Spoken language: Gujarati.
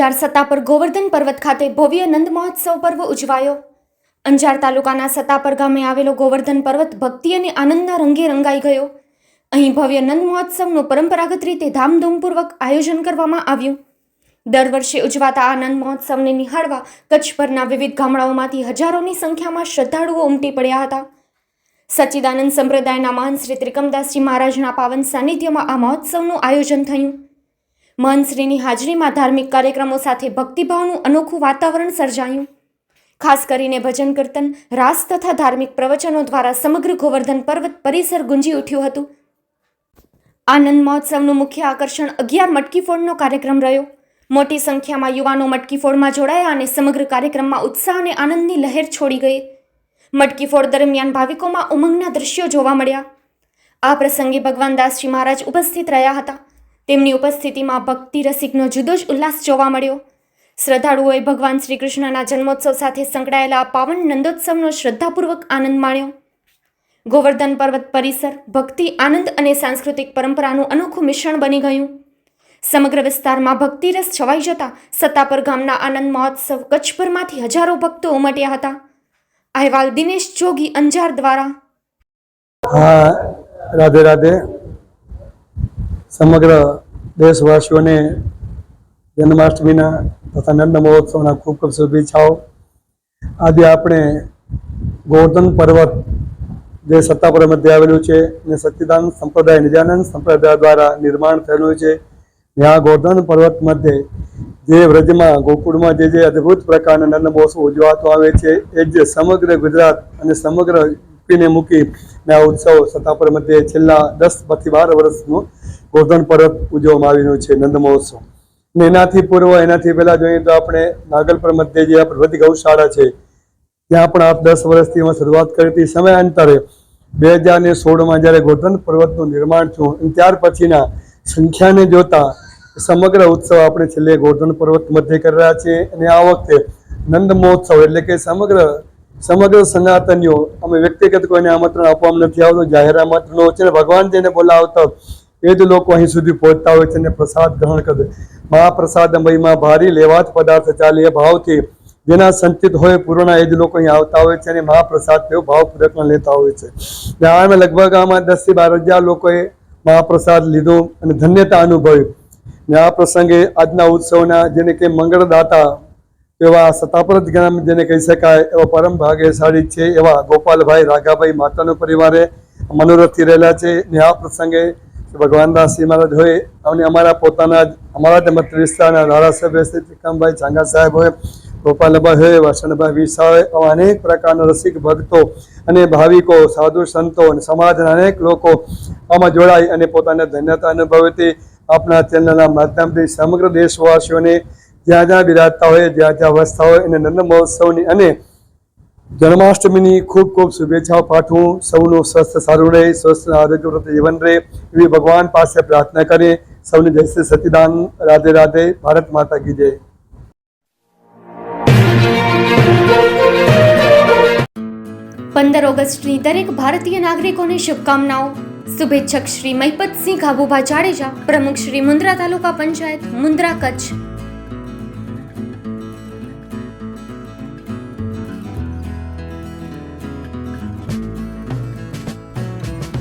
અંજાર સત્તાપર ગોવર્ધન પર્વત ખાતે ભવ્ય નંદ મહોત્સવ પર્વ ઉજવાયો. અંજાર તાલુકાના સત્તાપર ગામે આવેલો ગોવર્ધન પર્વત ભક્તિ અને આનંદના રંગે રંગાઈ ગયો. અહીં ભવ્ય નંદ મહોત્સવનું પરંપરાગત રીતે ધામધૂમપૂર્વક આયોજન કરવામાં આવ્યું. દર વર્ષે ઉજવાતા આ નંદ મહોત્સવને નિહાળવા કચ્છભરના વિવિધ ગામડાઓમાંથી હજારોની સંખ્યામાં શ્રદ્ધાળુઓ ઉમટી પડ્યા હતા. સચ્ચિદાનંદ સંપ્રદાયના મહાન શ્રી ત્રિકમદાસજી મહારાજના પાવન સાનિધ્યમાં આ મહોત્સવનું આયોજન થયું. મહંતશ્રીની હાજરીમાં ધાર્મિક કાર્યક્રમો સાથે ભક્તિભાવનું અનોખું વાતાવરણ સર્જાયું. ખાસ કરીને ભજન કીર્તન, રાસ તથા ધાર્મિક પ્રવચનો દ્વારા સમગ્ર ગોવર્ધન પર્વત પરિસર ગુંજી ઉઠ્યું હતું. આનંદ મહોત્સવનું મુખ્ય આકર્ષણ અગિયાર મટકીફોડનો કાર્યક્રમ રહ્યો. મોટી સંખ્યામાં યુવાનો મટકીફોડમાં જોડાયા અને સમગ્ર કાર્યક્રમમાં ઉત્સાહ અને આનંદની લહેર છોડી ગઈ. મટકીફોડ દરમિયાન ભાવિકોમાં ઉમંગના દ્રશ્યો જોવા મળ્યા. આ પ્રસંગે ભગવાન દાસજી મહારાજ ઉપસ્થિત રહ્યા હતા. તેમની ઉપસ્થિતિમાં ભક્તિ રસિકનો જુદો જ ઉલ્લાસ જોવા મળ્યો. શ્રદ્ધાળુઓએ ભગવાન શ્રી કૃષ્ણના જન્મોત્સવ સાથે સંકળાયેલા પાવન નંદોત્સવનો શ્રદ્ધાપૂર્વક આનંદ માણ્યો. ગોવર્ધન પર્વત પરિસર, ભક્તિ, આનંદ અને સાંસ્કૃતિક પરંપરાનું અનોખું મિશ્રણ બની ગયું. સમગ્ર વિસ્તારમાં ભક્તિરસ છવાઈ જતા સત્તાપર ગામના આનંદ મહોત્સવ કચ્છભરમાંથી હજારો ભક્તો ઉમટ્યા હતા. અહેવાલ દિનેશ જોગી અંજાર દ્વારા. રાધે રાધે. સમગ્ર દેશવાસીઓને જન્માષ્ટમીના તથા નંદ મહોત્સવના ખૂબ ખૂબ શુભેચ્છાઓ. આજે આપણે ગોવર્ધન પર્વત જે સત્તાપુર મધ્ય આવેલું છે અને સચ્ચિદાન સંપ્રદાય, નિજાનંદ સંપ્રદાય દ્વારા નિર્માણ થયેલું છે. ત્યાં ગોવર્ધન પર્વત મધ્યે જે વ્રજમાં, ગોકુળમાં જે જે અદ્ભુત પ્રકારના નંદ મહોત્સવ ઉજવાતો આવે છે, એ જે સમગ્ર ગુજરાત અને સમગ્ર યુપીને મૂકી આ ઉત્સવ સત્તાપુર મધ્યે છેલ્લા દસ પછી બાર વર્ષનું ગોવર્ધન પર્વત ઉજવવામાં આવી રહ્યું છે, નંદ મહોત્સવ. ને એનાથી પૂર્વ, એનાથી પહેલા જોઈએ તો આપણે નાગલપુર મધ્યે જે વૃદ્ધ ગૌશાળા છે, ત્યાં પણ આપ દસ વર્ષથી એમાં શરૂઆત કરી હતી. સમયાંતરે બે હજાર ને સોળમાં જ્યારે ગોધન પર્વતનું નિર્માણ થયું અને ત્યાર પછીના સંખ્યાને જોતા સમગ્ર ઉત્સવ આપણે છેલ્લે ગોવર્ધન પર્વત મધ્ય કરી રહ્યા છીએ અને આ વખતે નંદ મહોત્સવ એટલે કે સમગ્ર સમગ્ર સનાતનીઓ, અમે વ્યક્તિગત કોઈને આમંત્રણ આપવામાં નથી આવતું, જાહેર આમંત્રણો છે ને ભગવાન જેને બોલાવતા એ જ લોકો અહીં સુધી પહોંચતા હોય છે અને પ્રસાદ ગ્રહણ કરે. મહાપ્રસાદ મહિમા ભારી લેવાત પદાર્થ ચાલે એ ભાવથી જેના સંચિત હોય પૂર્ણ એ જ લોકો અહીં આવતા હોય છે અને મહાપ્રસાદ તેઓ ભાવપૂર્વક લેતા હોય છે. ત્યાં લગભગ આમાં દસથી બાર હજાર લોકોએ મહાપ્રસાદ લીધો અને ધન્યતા અનુભવી. ને આ પ્રસંગે આજના ઉત્સવના જેને કે મંગળદાતા એવા સતાપરત ગ્રામ જેને કહી શકાય એવા પરમ ભાગ્યશાળી છે એવા ગોપાલભાઈ રાઘાભાઈ માતાનો પરિવારે મનોરથથી રહેલા છે. ને આ પ્રસંગે ભગવાન દાસજી મહારાજ હોય અને અમારા પોતાના અમારા જ મત વિસ્તારના ધારાસભ્ય શ્રી ત્રિકમભાઈ ચાંગા સાહેબ હોય, ગોપાલભાઈ હોય, વાસણભાઈ વિસા હોય, આવા અનેક પ્રકારના રસિક ભક્તો અને ભાવિકો, સાધુ સંતો અને સમાજના અનેક લોકો આમાં જોડાઈ અને પોતાને ધન્યતા અનુભવતી આપણા ચેનલના માધ્યમથી સમગ્ર દેશવાસીઓને જ્યાં જ્યાં બિરાજતા હોય, જ્યાં જ્યાં વસતા હોય અને નંદ મહોત્સવની અને જન્માષ્ટમીની ખૂબ ખૂબ શુભેચ્છાઓ પાઠવું. સૌનું સ્વસ્થ સારું રહે સ્વસ્થ આરોગ્યપ્રદ જીવન રહે એવી ભગવાન પાસે પ્રાર્થના કરીએ. સૌને જય શ્રી સતીદાન રાધે રાધે, ભારત માતા કી જય. પંદર ઓગસ્ટની દરેક ભારતીય નાગરિકોને શુભકામનાઓ. શુભેચ્છક શ્રી મહિપતસિંહ ખાબુભા જાડેજા, પ્રમુખ શ્રી મુન્દ્રા તાલુકા પંચાયત, મુન્દ્રા કચ્છ.